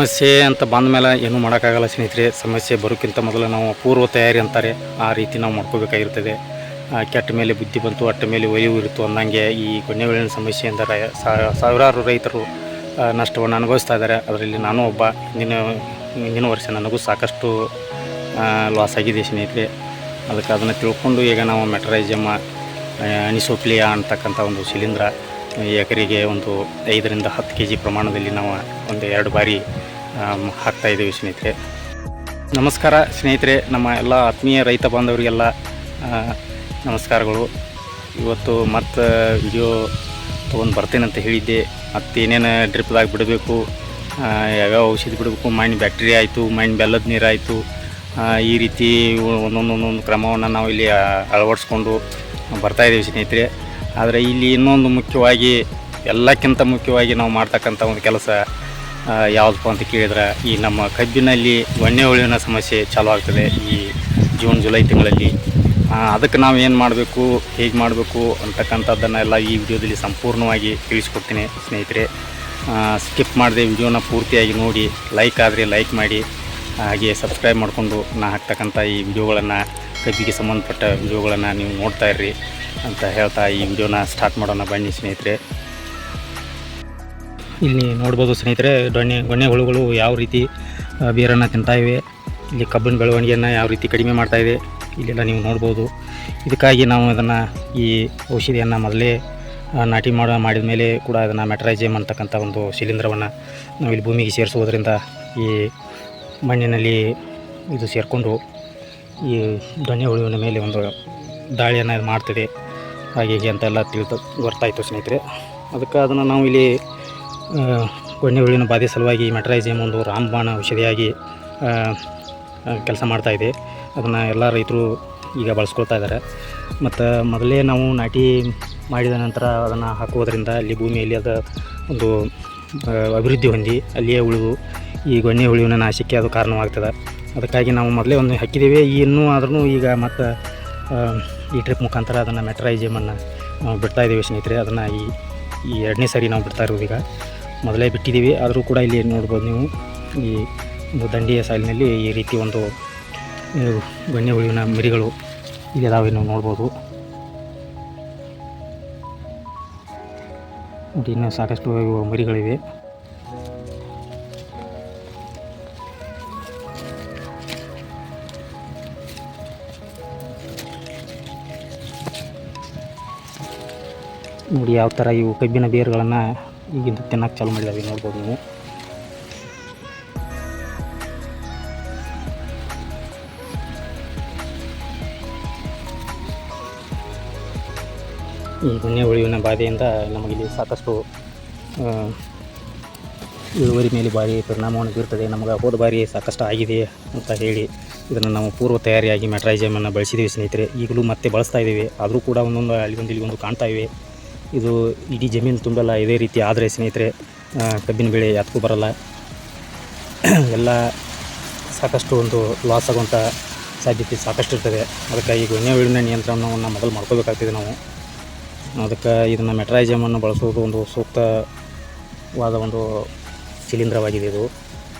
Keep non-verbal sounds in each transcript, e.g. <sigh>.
ಸಮಸ್ಯೆ ಅಂತ ಬಂದ ಮೇಲೆ ಏನೂ ಮಾಡೋಕ್ಕಾಗಲ್ಲ ಸ್ನೇಹಿತರೆ. ಸಮಸ್ಯೆ ಬರೋಕ್ಕಿಂತ ಮೊದಲು ನಾವು ಪೂರ್ವ ತಯಾರಿ ಅಂತಾರೆ. ಆ ರೀತಿ ನಾವು ಮಾಡ್ಕೋಬೇಕಾಗಿರ್ತದೆ. ಕೆಟ್ಟ ಮೇಲೆ ಬುದ್ಧಿ ಬಂತು, ಅಟ್ಟ ಮೇಲೆ ಒಯ್ಯು ಇರುತ್ತು ಅಂದಂಗೆ ಈ ಗೊಣ್ಣೆಗಳಿನ ಸಮಸ್ಯೆಯಿಂದ ರೈ- ಸಾವಿರಾರು ರೈತರು ನಷ್ಟವನ್ನು ಅನುಭವಿಸ್ತಾ ಇದ್ದಾರೆ. ಅದರಲ್ಲಿ ನಾನು ಒಬ್ಬ. ಹಿಂದಿನ ಹಿಂದಿನ ವರ್ಷ ನನಗೂ ಸಾಕಷ್ಟು ಲಾಸ್ ಆಗಿದೆ ಸ್ನೇಹಿತರೆ. ಅದಕ್ಕೆ ಅದನ್ನು ತಿಳ್ಕೊಂಡು ಈಗ ನಾವು ಮೆಟ್ರೈಜಮ್ಮ ಅನಿಸೋಪ್ಲಿಯಾ ಅಂತಕ್ಕಂಥ ಒಂದು ಶಿಲೀಂಧ್ರ ಎಕರೆಗೆ ಒಂದು ಐದರಿಂದ ಹತ್ತು ಕೆ ಜಿ ಪ್ರಮಾಣದಲ್ಲಿ ನಾವು ಒಂದು ಎರಡು ಬಾರಿ ಹಾಕ್ತಾ ಇದ್ದೀವಿ ಸ್ನೇಹಿತರೆ. ನಮಸ್ಕಾರ ಸ್ನೇಹಿತರೆ, ನಮ್ಮ ಎಲ್ಲ ಆತ್ಮೀಯ ರೈತ ಬಾಂಧವರಿಗೆಲ್ಲ ನಮಸ್ಕಾರಗಳು. ಇವತ್ತು ಮತ್ತು ವಿಡಿಯೋ ತೊಗೊಂಡು ಬರ್ತೇನೆ ಅಂತ ಹೇಳಿದ್ದೆ. ಮತ್ತೇನೇನು ಡ್ರಿಪ್ದಾಗ ಬಿಡಬೇಕು ಯಾವ್ಯಾವ ಔಷಧಿ ಬಿಡಬೇಕು ಮೈಂಡ್ ಬ್ಯಾಕ್ಟೀರಿಯಾ ಆಯಿತು ಮೈಂಡ್ ಬೆಲ್ಲದ ನೀರು ಆಯಿತು ಈ ರೀತಿ ಒಂದೊಂದು ಒಂದೊಂದು ಕ್ರಮವನ್ನು ನಾವು ಇಲ್ಲಿ ಅಳವಡಿಸ್ಕೊಂಡು ಬರ್ತಾಯಿದ್ದೀವಿ ಸ್ನೇಹಿತರೆ. ಆದರೆ ಇಲ್ಲಿ ಇನ್ನೊಂದು ಮುಖ್ಯವಾಗಿ, ಎಲ್ಲಕ್ಕಿಂತ ಮುಖ್ಯವಾಗಿ ನಾವು ಮಾಡ್ತಕ್ಕಂಥ ಒಂದು ಕೆಲಸ ಯಾವುದಪ್ಪ ಅಂತ ಕೇಳಿದ್ರೆ ಈ ನಮ್ಮ ಕಬ್ಬಿನಲ್ಲಿ ಒಣ್ಣೆ ಹುಳುವಿನ ಸಮಸ್ಯೆ ಚಾಲೂ ಆಗ್ತದೆ ಈ ಜೂನ್, ಜುಲೈ ತಿಂಗಳಲ್ಲಿ. ಅದಕ್ಕೆ ನಾವು ಏನು ಮಾಡಬೇಕು, ಹೇಗೆ ಮಾಡಬೇಕು ಅಂತಕ್ಕಂಥದ್ದನ್ನೆಲ್ಲ ಈ ವಿಡಿಯೋದಲ್ಲಿ ಸಂಪೂರ್ಣವಾಗಿ ತಿಳಿಸ್ಕೊಡ್ತೀನಿ ಸ್ನೇಹಿತರೆ. ಸ್ಕಿಪ್ ಮಾಡದೆ ವಿಡಿಯೋನ ಪೂರ್ತಿಯಾಗಿ ನೋಡಿ, ಲೈಕ್ ಆದರೆ ಲೈಕ್ ಮಾಡಿ, ಹಾಗೆ ಸಬ್ಸ್ಕ್ರೈಬ್ ಮಾಡಿಕೊಂಡು ನಾ ಹಾಕ್ತಕ್ಕಂಥ ಈ ವಿಡಿಯೋಗಳನ್ನು, ಕಬ್ಬಿಗೆ ಸಂಬಂಧಪಟ್ಟ ವಿಡಿಯೋಗಳನ್ನು ನೀವು ನೋಡ್ತಾ ಇರ್ರಿ ಅಂತ ಹೇಳ್ತಾ ಈ ವಿಡಿಯೋನ ಸ್ಟಾರ್ಟ್ ಮಾಡೋಣ ಬನ್ನಿ ಸ್ನೇಹಿತರೆ. ಇಲ್ಲಿ ನೋಡ್ಬೋದು ಸ್ನೇಹಿತರೆ, ದೊಣ್ಣೆ ಗೊಣ್ಣೆ ಹುಳುಗಳು ಯಾವ ರೀತಿ ಬೀರನ್ನು ಬೇರನ್ನು ತಿಂತಾ ಇವೆ, ಇಲ್ಲಿ ಕಬ್ಬಿನ ಬೆಳವಣಿಗೆಯನ್ನು ಯಾವ ರೀತಿ ಕಡಿಮೆ ಮಾಡ್ತಾ ಇದೆ, ಇಲ್ಲೆಲ್ಲ ನೀವು ನೋಡ್ಬೋದು. ಇದಕ್ಕಾಗಿ ನಾವು ಅದನ್ನು ಈ ಔಷಧಿಯನ್ನು ಮೊದಲೇ ನಾಟಿ ಮಾಡೋ, ಮಾಡಿದ ಮೇಲೆ ಕೂಡ ಅದನ್ನು ಮೆಟ್ರೈಜೇಮ್ ಅಂತಕ್ಕಂಥ ಒಂದು ಶಿಲೀಂಧ್ರವನ್ನು ನಾವು ಇಲ್ಲಿ ಭೂಮಿಗೆ ಸೇರಿಸುವುದರಿಂದ ಈ ಮಣ್ಣಿನಲ್ಲಿ ಇದು ಸೇರಿಕೊಂಡು ಈ ದೊಣ್ಣೆ ಹುಳುವಿನ ಮೇಲೆ ಒಂದು ದಾಳಿಯನ್ನು ಮಾಡ್ತದೆ. ಹಾಗೆ ಹೀಗೆ ಅಂತೆಲ್ಲ ತಿಳಿದು ಗೊತ್ತಾಯಿತು ಸ್ನೇಹಿತರೆ. ಅದಕ್ಕೆ ಅದನ್ನು ನಾವು ಇಲ್ಲಿ ಆ, ಹುಳಿನ ಬಾಧೆ ಸಲುವಾಗಿ ಮೆಟ್ರೈಸಿಯಂ ಒಂದು ರಾಮಬಾಣ ಔಷಧಿಯಾಗಿ ಕೆಲಸ ಮಾಡ್ತಾ ಇದೆ. ಅದನ್ನು ಎಲ್ಲ ರೈತರು ಈಗ ಬಳಸ್ಕೊಳ್ತಾ ಇದ್ದಾರೆ ಮತ್ತು ಮೊದಲೇ ನಾವು ನಾಟಿ ಮಾಡಿದ ನಂತರ ಅದನ್ನು ಹಾಕುವುದರಿಂದ ಅಲ್ಲಿ ಭೂಮಿಯಲ್ಲಿ ಅದು ಒಂದು ಅಭಿವೃದ್ಧಿ ಹೊಂದಿ ಅಲ್ಲಿಯೇ ಉಳಿದು ಈ ಗೊಣ್ಣೆ ಹುಳುವಿನ ನಾಶಕ್ಕೆ ಅದು ಕಾರಣವಾಗ್ತದೆ. ಅದಕ್ಕಾಗಿ ನಾವು ಮೊದಲೇ ಒಂದು ಹಾಕಿದ್ದೇವೆ. ಇನ್ನೂ ಆದ್ರೂ ಈಗ ಮತ್ತು ಈ ಟ್ರಿಪ್ ಮುಖಾಂತರ ಅದನ್ನು ಮೆಟ್ರೈಜಿಯಮನ್ನು ನಾವು ಬಿಡ್ತಾ ಇದ್ದೀವಿ ಸ್ನೇಹಿತರೆ. ಅದನ್ನು ಈ ಈ ಎರಡನೇ ಸಾರಿ ನಾವು ಬಿಡ್ತಾ ಇರೋದು ಈಗ. ಮೊದಲೇ ಬಿಟ್ಟಿದ್ದೀವಿ. ಆದರೂ ಕೂಡ ಇಲ್ಲಿ ನೋಡ್ಬೋದು ನೀವು ಈ ಒಂದು ದಂಡಿಯ ಸಾಲಿನಲ್ಲಿ ಈ ರೀತಿ ಒಂದು ಗೊಣ್ಣೆ ಹುಳುವಿನ ಮರಿಗಳು ಇದಾವೆ ನೀವು ನೋಡ್ಬೋದು. ನೋಡಿ, ಇನ್ನೂ ಸಾಕಷ್ಟು ಮರಿಗಳಿವೆ. ನೋಡಿ, ಯಾವ ಥರ ಇವು ಕಬ್ಬಿನ ಬೇರುಗಳನ್ನು ಈಗಿಂದ ತಿನ್ನಕ್ಕೆ ಚಾಲು ಮಾಡಿದಾವೆ ನೋಡ್ಬೋದು ನೀವು. ಈ ಗುಣ್ಣೆ ಉಳಿವಿನ ಬಾಧೆಯಿಂದ ನಮಗಿಲ್ಲಿ ಸಾಕಷ್ಟು ಇಳುವರಿ ಮೇಲೆ ಭಾರಿ ಪರಿಣಾಮವನ್ನು ಬೀರ್ತದೆ. ನಮಗೆ ಹೋದ ಬಾರಿ ಸಾಕಷ್ಟು ಆಗಿದೆ ಅಂತ ಹೇಳಿ ಇದನ್ನು ನಾವು ಪೂರ್ವ ತಯಾರಿಯಾಗಿ ಮೆಟ್ರೈಜಮನ್ನು ಬಳಸಿದ್ದೀವಿ ಸ್ನೇಹಿತರೆ. ಈಗಲೂ ಮತ್ತೆ ಬಳಸ್ತಾ ಇದ್ದೀವಿ. ಆದರೂ ಕೂಡ ಒಂದೊಂದು ಅಲ್ಲಿ ಒಂದು ಇಲ್ಲಿ ಒಂದು ಕಾಣ್ತಾ ಇವೆ. ಇದು ಇಡೀ ಜಮೀನು ತುಂಬಲ್ಲ ಇದೇ ರೀತಿ ಆದರೆ ಸ್ನೇಹಿತರೆ ಕಬ್ಬಿನ ಬೆಳೆ ಯಾತಕ್ಕೂ ಬರಲ್ಲ. <clears throat> ಎಲ್ಲ ಸಾಕಷ್ಟು ಒಂದು ಲಾಸ್ ಆಗುವಂಥ ಸಾಧ್ಯತೆ ಸಾಕಷ್ಟು ಇರ್ತದೆ. ಅದಕ್ಕಾಗಿ ಗೊನೆ ಉಳಿನ ನಿಯಂತ್ರಣವನ್ನು ಮೊದಲು ಮಾಡ್ಕೋಬೇಕಾಗ್ತದೆ ನಾವು. ಅದಕ್ಕೆ ಇದನ್ನು ಮೆಟ್ರೈಜಮನ್ನು ಬಳಸೋದು ಒಂದು ಸೂಕ್ತವಾದ ಒಂದು ಶಿಲೀಂಧ್ರವಾಗಿದೆ ಇದು.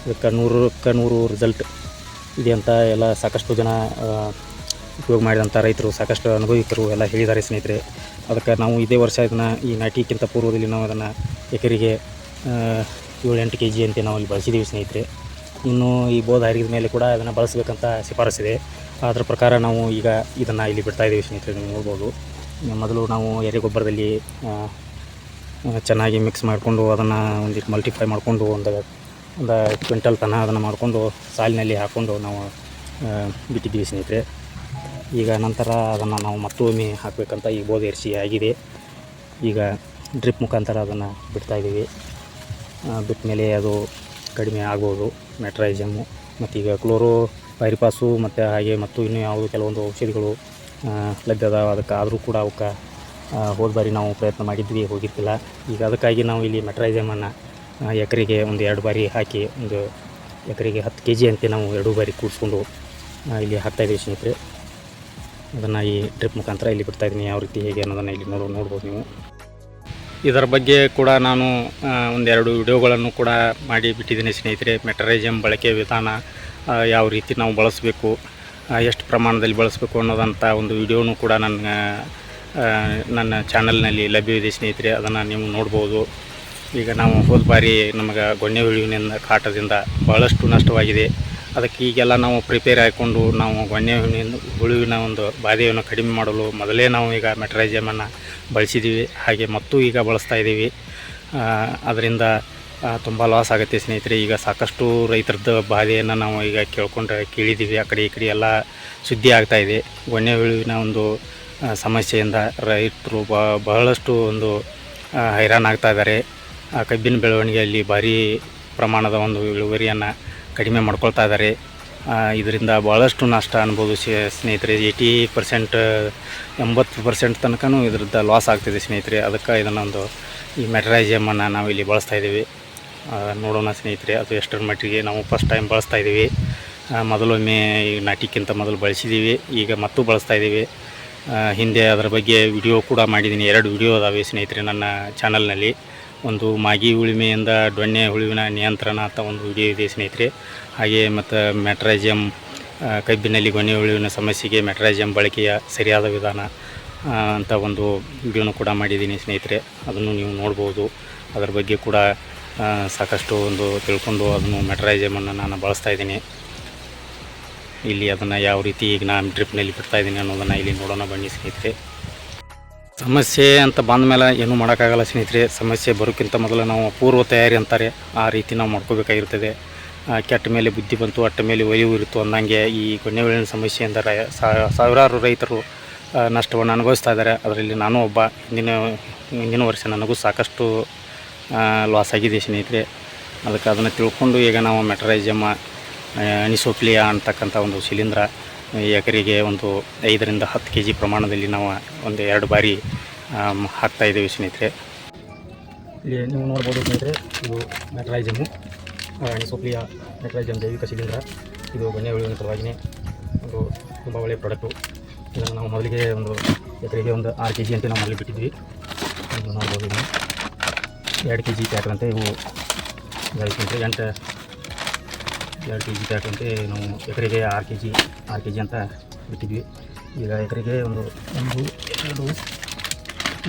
ಇದಕ್ಕೆ ನೂರಕ್ಕೆ ನೂರು ರಿಸಲ್ಟ್ ಇದೆ ಅಂತ ಎಲ್ಲ ಸಾಕಷ್ಟು ಜನ ಉಪಯೋಗ ಮಾಡಿದಂಥ ರೈತರು ಸಾಕಷ್ಟು ಅನುಭವಿಕರು ಎಲ್ಲ ಹೇಳಿದ್ದಾರೆ ಸ್ನೇಹಿತರೆ. ಅದಕ್ಕೆ ನಾವು ಇದೇ ವರ್ಷ ಇದನ್ನು ಈ ನಾಟಿಕ್ಕಿಂತ ಪೂರ್ವದಲ್ಲಿ ನಾವು ಅದನ್ನು ಎಕರೆಗೆ ಏಳು ಎಂಟು ಕೆ ಜಿ ಅಂತ ನಾವು ಇಲ್ಲಿ ಬಳಸಿದ್ದೀವಿ ಸ್ನೇಹಿತರೆ. ಇನ್ನು ಈ ಬೋಧ ಹರಿದ ಮೇಲೆ ಕೂಡ ಅದನ್ನು ಬಳಸಬೇಕಂತ ಶಿಫಾರಸಿದೆ ಅದರ ಪ್ರಕಾರ ನಾವು ಈಗ ಇದನ್ನು ಇಲ್ಲಿ ಬಿಡ್ತಾ ಇದ್ದೀವಿ ಸ್ನೇಹಿತರೆ ನೀವು ನೋಡ್ಬೋದು. ಮೊದಲು ನಾವು ಎರೆಗೊಬ್ಬರದಲ್ಲಿ ಆ, ಆ, ಚೆನ್ನಾಗಿ ಮಿಕ್ಸ್ ಮಾಡಿಕೊಂಡು ಅದನ್ನು ಒಂದಿಟ್ಟು ಮಲ್ಟಿಫೈ ಮಾಡಿಕೊಂಡು ಒಂದು ಒಂದು ಕ್ವಿಂಟಲ್ ತನ ಅದನ್ನು ಮಾಡಿಕೊಂಡು ಸಾಲಿನಲ್ಲಿ ಹಾಕ್ಕೊಂಡು ನಾವು ಬಿಟ್ಟಿದ್ದೀವಿ ಸ್ನೇಹಿತರೆ. ಈಗ ನಂತರ ಅದನ್ನು ನಾವು ಮತ್ತೊಮ್ಮೆ ಹಾಕಬೇಕಂತ ಈ ಬೋಧ ಏರಿಸಿ ಆಗಿದೆ. ಈಗ ಡ್ರಿಪ್ ಮುಖಾಂತರ ಅದನ್ನು ಬಿಡ್ತಾಯಿದ್ದೀವಿ ಬಿಟ್ಟ ಮೇಲೆ ಅದು ಕಡಿಮೆ ಆಗ್ಬೋದು ಮೆಟ್ರೈಜಮ್ಮು ಮತ್ತು ಈಗ ಕ್ಲೋರೋ ಪೈರಿಪಾಸು ಮತ್ತು ಹಾಗೆ ಮತ್ತು ಇನ್ನೂ ಯಾವುದು ಕೆಲವೊಂದು ಔಷಧಿಗಳು ಲಭ್ಯ ಅದಕ್ಕೆ ಆದರೂ ಕೂಡ ಅವಕ್ಕೆ ಹೋದ ಬಾರಿ ನಾವು ಪ್ರಯತ್ನ ಮಾಡಿದ್ವಿ, ಹೋಗಿರ್ತಿಲ್ಲ. ಈಗ ಅದಕ್ಕಾಗಿ ನಾವು ಇಲ್ಲಿ ಮೆಟ್ರೈಜಮನ್ನು ಎಕರೆಗೆ ಒಂದು ಎರಡು ಬಾರಿ ಹಾಕಿ ಒಂದು ಎಕರೆಗೆ ಹತ್ತು ಕೆ ಜಿ ಅಂತೆ ನಾವು ಎರಡು ಬಾರಿ ಕೂಡಿಸ್ಕೊಂಡು ಇಲ್ಲಿ ಹಾಕ್ತಾಯಿದ್ದೀವಿ ಸ್ನೇಹಿತರೆ. ಅದನ್ನು ಈ ಟ್ರಿಪ್ ಮುಖಾಂತರ ಇಲ್ಲಿ ಬಿಡ್ತಾಯಿದ್ದೀನಿ ಯಾವ ರೀತಿ, ಹೇಗೆ ಅನ್ನೋದನ್ನು ಇಲ್ಲಿ ನೋಡೋ ನೋಡ್ಬೋದು ನೀವು. ಇದರ ಬಗ್ಗೆ ಕೂಡ ನಾನು ಒಂದೆರಡು ವಿಡಿಯೋಗಳನ್ನು ಕೂಡ ಮಾಡಿ ಬಿಟ್ಟಿದ್ದೀನಿ ಸ್ನೇಹಿತರೆ. ಮೆಟರೈಜಮ್ ಬಳಕೆ ವಿಧಾನ ಯಾವ ರೀತಿ ನಾವು ಬಳಸಬೇಕು ಎಷ್ಟು ಪ್ರಮಾಣದಲ್ಲಿ ಬಳಸಬೇಕು ಅನ್ನೋದಂಥ ಒಂದು ವಿಡಿಯೋನು ಕೂಡ ನನ್ನ ನನ್ನ ಚಾನಲ್ನಲ್ಲಿ ಲಭ್ಯವಿದೆ ಸ್ನೇಹಿತರೆ. ಅದನ್ನು ನೀವು ನೋಡ್ಬೋದು. ಈಗ ನಾವು ಹೋದ ಬಾರಿ ನಮಗೆ ಗೊನ್ನೆ ಹುಳುವಿನಿಂದ ಕಾಟದಿಂದ ಭಾಳಷ್ಟು ನಷ್ಟವಾಗಿದೆ. ಅದಕ್ಕೆ ಈಗೆಲ್ಲ ನಾವು ಪ್ರಿಪೇರ್ ಆಗಿಕೊಂಡು ನಾವು ಗೊಣ್ಣೆ ಹುಳುವಿನ ಒಂದು ಬಾಧೆಯನ್ನು ಕಡಿಮೆ ಮಾಡಲು ಮೊದಲೇ ನಾವು ಈಗ ಮೆಟ್ರೈಜಮನ್ನು ಬಳಸಿದ್ದೀವಿ ಹಾಗೆ ಮತ್ತು ಈಗ ಬಳಸ್ತಾ ಇದ್ದೀವಿ. ಅದರಿಂದ ತುಂಬ ಲಾಸ್ ಆಗುತ್ತೆ ಸ್ನೇಹಿತರೆ. ಈಗ ಸಾಕಷ್ಟು ರೈತರದ್ದು ಬಾಧೆಯನ್ನು ನಾವು ಈಗ ಕೇಳ್ಕೊಂಡು ಕೇಳಿದ್ದೀವಿ. ಆ ಕಡೆ ಈ ಕಡೆ ಎಲ್ಲ ಸುದ್ದಿ ಆಗ್ತಾಯಿದೆ ಗೊಣ್ಣೆ ಹುಳುವಿನ ಒಂದು ಸಮಸ್ಯೆಯಿಂದ ರೈತರು ಬಹಳಷ್ಟು ಒಂದು ಹೈರಾಣಾಗ್ತಾ ಇದ್ದಾರೆ. ಕಬ್ಬಿನ ಬೆಳವಣಿಗೆಯಲ್ಲಿ ಭಾರೀ ಪ್ರಮಾಣದ ಒಂದು ಇಳುವರಿಯನ್ನು ಕಡಿಮೆ ಮಾಡ್ಕೊಳ್ತಾ ಇದ್ದಾರೆ ಇದರಿಂದ ಭಾಳಷ್ಟು ನಷ್ಟ ಅನ್ಬೋದು ಸ್ನೇಹಿತರೆ ಏಯ್ಟಿ ಪರ್ಸೆಂಟ್ ಎಂಬತ್ತು ಪರ್ಸೆಂಟ್ ತನಕನೂ ಇದರಿಂದ ಲಾಸ್ ಆಗ್ತಿದೆ ಸ್ನೇಹಿತರೆ. ಅದಕ್ಕೆ ಇದನ್ನೊಂದು ಈ ಮೆಟರೈಸಮನ್ನು ನಾವು ಇಲ್ಲಿ ಬಳಸ್ತಾ ಇದ್ದೀವಿ. ನೋಡೋಣ ಸ್ನೇಹಿತರೆ, ಅದು ಎಷ್ಟರ ಮಟ್ಟಿಗೆ ನಾವು ಫಸ್ಟ್ ಟೈಮ್ ಬಳಸ್ತಾ ಇದ್ದೀವಿ. ಮೊದಲೊಮ್ಮೆ ಈ ನಾಟಿಕ್ಕಿಂತ ಮೊದಲು ಬಳಸಿದ್ದೀವಿ, ಈಗ ಮತ್ತೂ ಬಳಸ್ತಾ ಇದ್ದೀವಿ. ಹಿಂದೆ ಅದರ ಬಗ್ಗೆ ವಿಡಿಯೋ ಕೂಡ ಮಾಡಿದ್ದೀನಿ. ಎರಡು ವಿಡಿಯೋ ಅದಾವೆ ಸ್ನೇಹಿತರೆ ನನ್ನ ಚಾನಲ್ನಲ್ಲಿ ಒಂದು ಮಾಗಿ ಉಳಿಮೆಯಿಂದ ಡೊಣ್ಣೆ ಹುಳುವಿನ ನಿಯಂತ್ರಣ ಅಂತ ಒಂದು ವಿಡಿಯೋ ಇದೆ ಸ್ನೇಹಿತರೆ. ಹಾಗೆ ಮತ್ತು ಮೆಟ್ರಾಜಿಯಂ ಕಬ್ಬಿನಲ್ಲಿ ಗೊನೆ ಹುಳುವಿನ ಸಮಸ್ಯೆಗೆ ಮೆಟ್ರಾಜಿಯಂ ಬಳಕೆಯ ಸರಿಯಾದ ವಿಧಾನ ಅಂತ ಒಂದು ವಿಡಿಯೋನು ಕೂಡ ಮಾಡಿದ್ದೀನಿ ಸ್ನೇಹಿತರೆ. ಅದನ್ನು ನೀವು ನೋಡ್ಬೋದು. ಅದರ ಬಗ್ಗೆ ಕೂಡ ಸಾಕಷ್ಟು ಒಂದು ತಿಳ್ಕೊಂಡು ಅದನ್ನು ಮೆಟ್ರಾಜಿಯಮನ್ನು ನಾನು ಬಳಸ್ತಾ ಇದ್ದೀನಿ. ಇಲ್ಲಿ ಅದನ್ನು ಯಾವ ರೀತಿ ಈಗ ನಾನು ಡ್ರಿಪ್ನಲ್ಲಿ ಬಿಡ್ತಾ ಇದ್ದೀನಿ ಅನ್ನೋದನ್ನು ಇಲ್ಲಿ ನೋಡೋಣ ಬನ್ನಿ ಸ್ನೇಹಿತರೆ. ಸಮಸ್ಯೆ ಅಂತ ಬಂದ ಮೇಲೆ ಏನೂ ಮಾಡೋಕ್ಕಾಗಲ್ಲ ಸ್ನೇಹಿತರೆ. ಸಮಸ್ಯೆ ಬರೋಕ್ಕಿಂತ ಮೊದಲು ನಾವು ಪೂರ್ವ ತಯಾರಿ ಅಂತಾರೆ. ಆ ರೀತಿ ನಾವು ಮಾಡ್ಕೋಬೇಕಾಗಿರ್ತದೆ. ಕೆಟ್ಟ ಮೇಲೆ ಬುದ್ಧಿ ಬಂತು, ಅಟ್ಟ ಮೇಲೆ ಒಲಿವು ಇರುತ್ತು ಅಂದಂಗೆ ಈ ಗೊಣ್ಣೆಹುಳಿನ ಸಮಸ್ಯೆಯಿಂದ ರೈ- ಸಾವಿರಾರು ರೈತರು ನಷ್ಟವನ್ನು ಅನುಭವಿಸ್ತಾ ಇದ್ದಾರೆ. ಅದರಲ್ಲಿ ನಾನು ಒಬ್ಬ. ಹಿಂದಿನ ಹಿಂದಿನ ವರ್ಷ ನನಗೂ ಸಾಕಷ್ಟು ಲಾಸ್ ಆಗಿದೆ ಸ್ನೇಹಿತರೆ. ಅದಕ್ಕೆ ಅದನ್ನು ತಿಳ್ಕೊಂಡು ಈಗ ನಾವು ಮೆಟರೈಜಮ್ಮ ಅನಿಸೋಪ್ಲಿಯಾ ಅಂತಕ್ಕಂಥ ಒಂದು ಶಿಲೀಂಧ್ರ ಎಕರೆಗೆ ಒಂದು ಐದರಿಂದ ಹತ್ತು ಕೆ ಜಿ ಪ್ರಮಾಣದಲ್ಲಿ ನಾವು ಒಂದು ಎರಡು ಬಾರಿ ಹಾಕ್ತಾ ಇದ್ದೀವಿ ಸ್ನೇಹಿತರೆ. ಇಲ್ಲಿ ನೀವು ನೋಡ್ಬೋದು ಸ್ನೇಹಿತರೆ, ಇದು ಮೆಟ್ರೈಜಮು ಅನಿಸೋಪ್ಲಿಯಾ ನಟರಾಜಮ್ ಜೈವಿಕ ಶಿಲೀಂಧ್ರ. ಇದು ಗೊಣ್ಣೆ ಹುಳುವಿನ ಸಲುವಾಗಿಯೇ ಒಂದು ತುಂಬ ಒಳ್ಳೆಯ ಪ್ರಾಡಕ್ಟು ಇದನ್ನು ನಾವು ಮೊದಲಿಗೆ ಒಂದು ಎಕರೆಗೆ ಒಂದು ಆರು ಕೆ ಜಿ ಅಂತ ನಾವು ಮೊದಲು ಬಿಟ್ಟಿದ್ವಿ ನೋಡ್ಬೋದು ಇದನ್ನು ಎರಡು ಕೆ ಜಿ ಪ್ಯಾಕ್ರಂತೆ ಇವು. ಎಂಟು ಎರಡು ಕೆ ಜಿ ಅಂತ ನಾವು ಎಕರೆಗೆ ಆರು ಕೆ ಜಿ ಆರು ಕೆ ಜಿ ಅಂತ ಬಿಟ್ಟಿದ್ವಿ. ಈಗ ಎಕರೆಗೆ ಒಂದು ಒಂದು, ಎರಡು,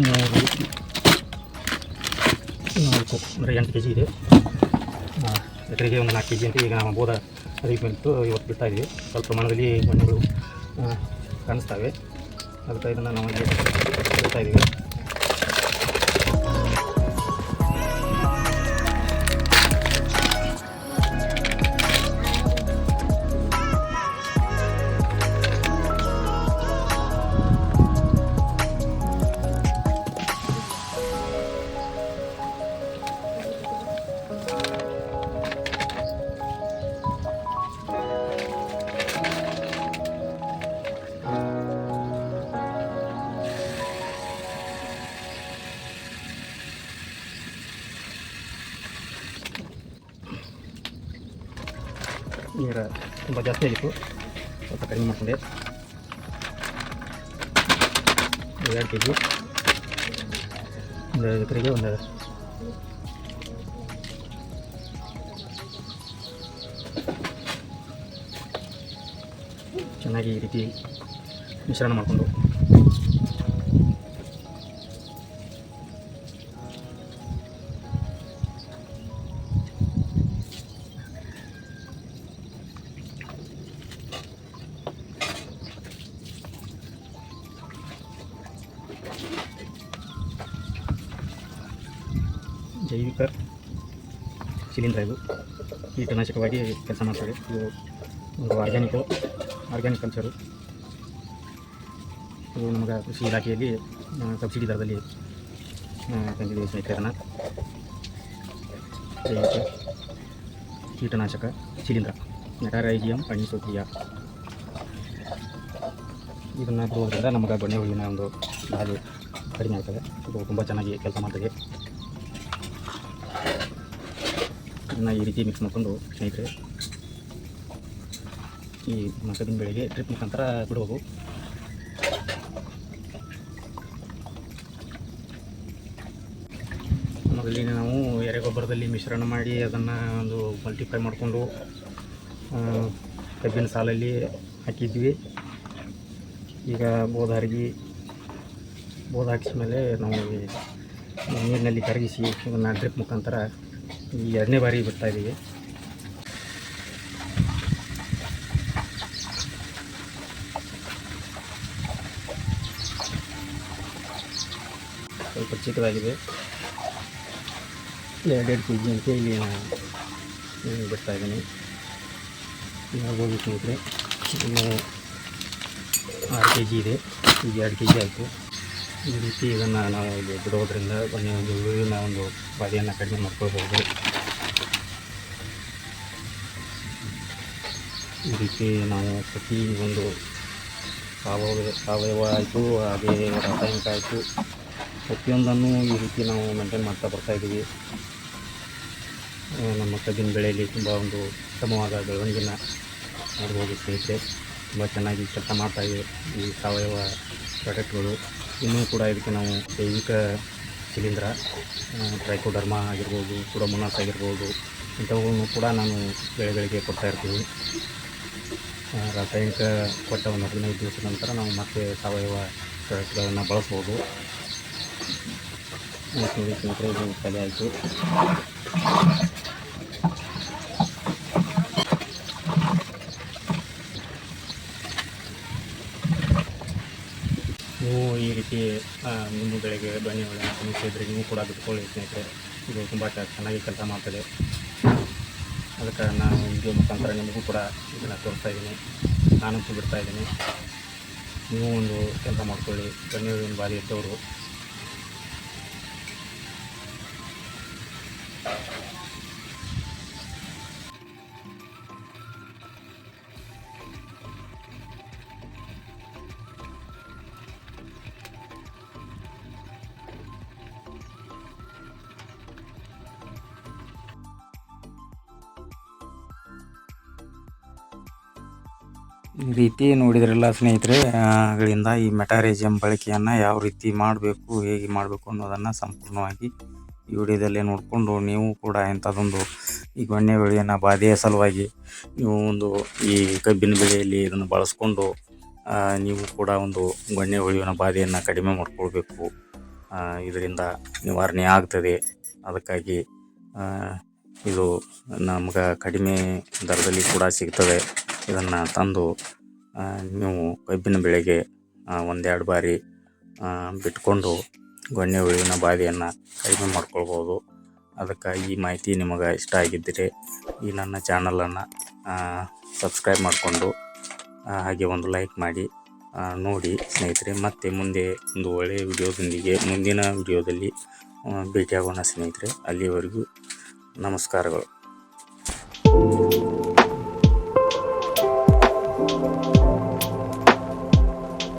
ಮೂರು, ನಾಲ್ಕು, ಅಂದರೆ ಎಂಟು ಕೆ ಜಿ ಇದೆ ಎಕರೆಗೆ ಒಂದು ನಾಲ್ಕು ಕೆ ಜಿ ಅಂತ ಈಗ ನಾವು ಬೋಧ ಅದಕ್ಕೆ ಬಂತು, ಇವತ್ತು ಬಿಡ್ತಾ ಇದ್ದೀವಿ ಸ್ವಲ್ಪ ಪ್ರಮಾಣದಲ್ಲಿ ಮಣ್ಣುಗಳು ಕಾಣಿಸ್ತಾವೆ. ಅದಕ್ಕೆ ಇದನ್ನು ನಾವು ಬಿಡ್ತಾ ಇದ್ದೀವಿ ನೀರು ತುಂಬ ಜಾಸ್ತಿ ಆಗಿತ್ತು ಸ್ವಲ್ಪ ಕಡಿಮೆ ಮಾಡಿಕೊಂಡೆ ಎರಡು ಕೆ ಜಿ ಒಂದು ಎಕರೆಗೆ ಒಂದು ಚೆನ್ನಾಗಿ ಈ ರೀತಿ ಮಿಶ್ರಣ ಮಾಡಿಕೊಂಡು ಜೈವಿಕ ಶಿಲೀಂಧ್ರ ಇದು. ಕೀಟನಾಶಕವಾಗಿ ಕೆಲಸ ಮಾಡ್ತಾರೆ ಇದು ಒಂದು ಆರ್ಗ್ಯಾನಿಕ್ ಆರ್ಗ್ಯಾನಿಕ್ ಕಲ್ಚರು ಇದು ನಮಗೆ ಕೃಷಿ ಇಲಾಖೆಯಲ್ಲಿ ಸಬ್ಸಿಡಿ ದರದಲ್ಲಿ ತಂದಿದೆ ತಂದಿದ್ದೀವಿ ಸ್ನೇಹಿತರೆ ಅದನ್ನು ಜೈವಿಕ ಕೀಟನಾಶಕ ಶಿಲೀಂಧ್ರ ನಟಾರೈಜಿಯಂ ಅಣಿಸೋಕ್ರಿಯಾ ಇದನ್ನು ಬಿಡುವುದರಿಂದ ನಮಗೆ ಬಣ್ಣ ಹುಳುವಿನ ಒಂದು ಗಾಳಿ ಕಡಿಮೆ ಆಗ್ತದೆ. ಇದು ತುಂಬ ಚೆನ್ನಾಗಿ ಕೆಲಸ ಮಾಡ್ತದೆ. ಇದನ್ನು ಈ ರೀತಿ ಮಿಕ್ಸ್ ಮಾಡಿಕೊಂಡು ಸ್ನೇಹಿತರೆ, ಈ ಮಕದಿನ ಬೆಳೆಗೆ ಟ್ರಿಪ್ ಮುಖಾಂತರ ಬಿಡ್ಬೋದು. ಮೊದಲಿನ ನಾವು ಎರೆಗೊಬ್ಬರದಲ್ಲಿ ಮಿಶ್ರಣ ಮಾಡಿ ಅದನ್ನು ಒಂದು ಮಲ್ಟಿಫೈ ಮಾಡಿಕೊಂಡು ಕಬ್ಬಿನ ಸಾಲಲ್ಲಿ ಹಾಕಿದ್ವಿ. ಈಗ ಬೋದ ಹರಗಿ, ಬೋದ ಹಾಕಿದ ಮೇಲೆ ನಾವು ಈ ನೀರಿನಲ್ಲಿ ಕರಗಿಸಿ ಇದನ್ನು ಡ್ರಿಪ್ ಮುಖಾಂತರ ಈ ಎರಡನೇ ಬಾರಿ ಬಿಡ್ತಾಯಿದ್ದೀವಿ ಸ್ವಲ್ಪ ಚಿಕ್ಕದಾಗಿದೆ ಎರಡೆರಡು ಕೆ ಜಿ ಅಂತ ಇಲ್ಲಿ ಬಿಡ್ತಾಯಿದ್ದೀನಿ ನೋಡ್ಬೋದು ಸ್ನೇಹಿತರೆ ಇನ್ನು ಆರು ಕೆ ಜಿ ಇದೆ. ಈಗ ಎರಡು ಕೆ ಜಿ ಆಯಿತು. ಈ ರೀತಿ ಇದನ್ನು ನಾವು ಇಲ್ಲಿ ಬಿಡೋದ್ರಿಂದ ಒಂದೇ ಒಂದು ಹುಳುವಿನ ಒಂದು ಬಾಧೆಯನ್ನು ಕಡಿಮೆ ಮಾಡ್ಕೊಳ್ಬೋದು. ಈ ರೀತಿ ನಾವು ಪ್ರತಿ ಒಂದು ಸಾವಯವ ಸಾವಯವ ಆಯಿತು, ಹಾಗೆ ರಾಸಾಯನಿಕ ಆಯಿತು. ಪ್ರತಿಯೊಂದನ್ನು ಈ ರೀತಿ ನಾವು ಮೇಂಟೈನ್ ಮಾಡ್ತಾ ಬರ್ತಾ ಇದ್ದೀವಿ. ನಮ್ಮ ಕಬ್ಬಿನ ಬೆಳೆಯಲ್ಲಿ ತುಂಬ ಒಂದು ಉತ್ತಮವಾದ ಬೆಳವಣಿಗೆನ ನೋಡ್ಬೋದು ಸ್ನೇಹಿತರೆ. ತುಂಬ ಚೆನ್ನಾಗಿ ಕೆಲಸ ಮಾಡ್ತಾ ಇವೆ ಈ ಸಾವಯವ ಪ್ರಾಡಕ್ಟ್ಗಳು. ಇನ್ನೂ ಕೂಡ ಇದಕ್ಕೆ ನಾವು ಜೈವಿಕ ಶಿಲೀಂಧ್ರ ಟ್ರೈಕೋಡರ್ಮಾ ಆಗಿರ್ಬೋದು ಸುಡಮೊನಾಸ್ ಆಗಿರ್ಬೋದು ಇಂಥವುಗಳನ್ನು ಕೂಡ ನಾನು ಬೆಳೆಗಳಿಗೆ ಕೊಡ್ತಾ ಇರ್ತೀವಿ ಆ, ರಾಸಾಯನಿಕ ಕೊಟ್ಟ ಒಂದು ಹದಿನೈದು ದಿವಸದ ನಂತರ ನಾವು ಮತ್ತೆ ಸಾವಯವ ಪ್ರಾಡಕ್ಟ್ಗಳನ್ನು ಬಳಸ್ಬೋದು. ನೋಡಿ ಸ್ನೇಹಿತರೆ ಇದು ಕಲೆ ಆಯಿತು. ನೀವು ಈ ರೀತಿ ಆ, ನಿಮ್ಮ ಬೆಳೆಗೆ ಬನ್ನಿ ಒಳ್ಳೆಯ ಸಮಸ್ಯೆ ಇದ್ದರೆ ನೀವು ಕೂಡ ಬಿಟ್ಕೊಳ್ಳಿ ಸ್ನೇಹಿತರೆ. ಇದು ತುಂಬ ಚೆನ್ನಾಗಿ ಕೆಲಸ ಮಾಡ್ತದೆ. ಅದಕ್ಕೆ ನಾನು ವಿಡಿಯೋ ಮುಖಾಂತರ ನಿಮಗೂ ಕೂಡ ಇದನ್ನು ತೋರಿಸ್ತಾ ಇದ್ದೀನಿ. ನಾನಂತೂ ಬಿಡ್ತಾ ಇದ್ದೀನಿ. ನೀವು ಒಂದು ಕೆಲಸ ಮಾಡ್ಕೊಳ್ಳಿ. ಬನ್ನಿ ಬಾರಿ ಇದ್ದವರು ರೀತಿ ನೋಡಿದ್ರಲ್ಲ ಸ್ನೇಹಿತರೆ ಗಳಿಂದ ಈ ಮೆಟಾರಿಸಮ್ ಬಳಕೆಯನ್ನು ಯಾವ ರೀತಿ ಮಾಡಬೇಕು, ಹೇಗೆ ಮಾಡಬೇಕು ಅನ್ನೋದನ್ನು ಸಂಪೂರ್ಣವಾಗಿ ಈ ವಿಡಿಯೋದಲ್ಲೇ ನೋಡಿಕೊಂಡು ನೀವು ಕೂಡ ಇಂಥದ್ದೊಂದು ಈ ಗೊಣ್ಣೆ ಬೆಳೆಯನ್ನು ಬಾಧೆಯ ಸಲುವಾಗಿ ನೀವು ಒಂದು ಈ ಕಬ್ಬಿನ ಬೆಳೆಯಲ್ಲಿ ಇದನ್ನು ಬಳಸ್ಕೊಂಡು ನೀವು ಕೂಡ ಒಂದು ಗೊಣ್ಣೆ ಹುಳುವಿನ ಬಾಧೆಯನ್ನು ಕಡಿಮೆ ಮಾಡಿಕೊಳ್ಬೇಕು. ಇದರಿಂದ ನಿವಾರಣೆ ಆಗ್ತದೆ. ಅದಕ್ಕಾಗಿ ಇದು ನಮ್ಗೆ ಕಡಿಮೆ ದರದಲ್ಲಿ ಕೂಡ ಸಿಗ್ತದೆ. ಇದನ್ನು ತಂದು ನೀವು ಕಬ್ಬಿನ ಬೆಳೆಗೆ ಒಂದೆರಡು ಬಾರಿ ಬಿಟ್ಕೊಂಡು ಗೊಂಡೆ ಹುಳುವಿನ ಬಾಧೆಯನ್ನು ಕಡಿಮೆ ಮಾಡ್ಕೊಳ್ಬೋದು. ಅದಕ್ಕೆ ಈ ಮಾಹಿತಿ ನಿಮಗೆ ಇಷ್ಟ ಆಗಿದ್ದರೆ ಈ ನನ್ನ ಚಾನಲನ್ನು ಸಬ್ಸ್ಕ್ರೈಬ್ ಮಾಡಿಕೊಂಡು ಹಾಗೆ ಒಂದು ಲೈಕ್ ಮಾಡಿ ನೋಡಿ ಸ್ನೇಹಿತರೆ. ಮತ್ತೆ ಮುಂದೆ ಒಂದು ಒಳ್ಳೆಯ ವಿಡಿಯೋದೊಂದಿಗೆ, ಮುಂದಿನ ವಿಡಿಯೋದಲ್ಲಿ ಭೇಟಿಯಾಗೋಣ ಸ್ನೇಹಿತರೆ. ಅಲ್ಲಿವರೆಗೂ ನಮಸ್ಕಾರಗಳು.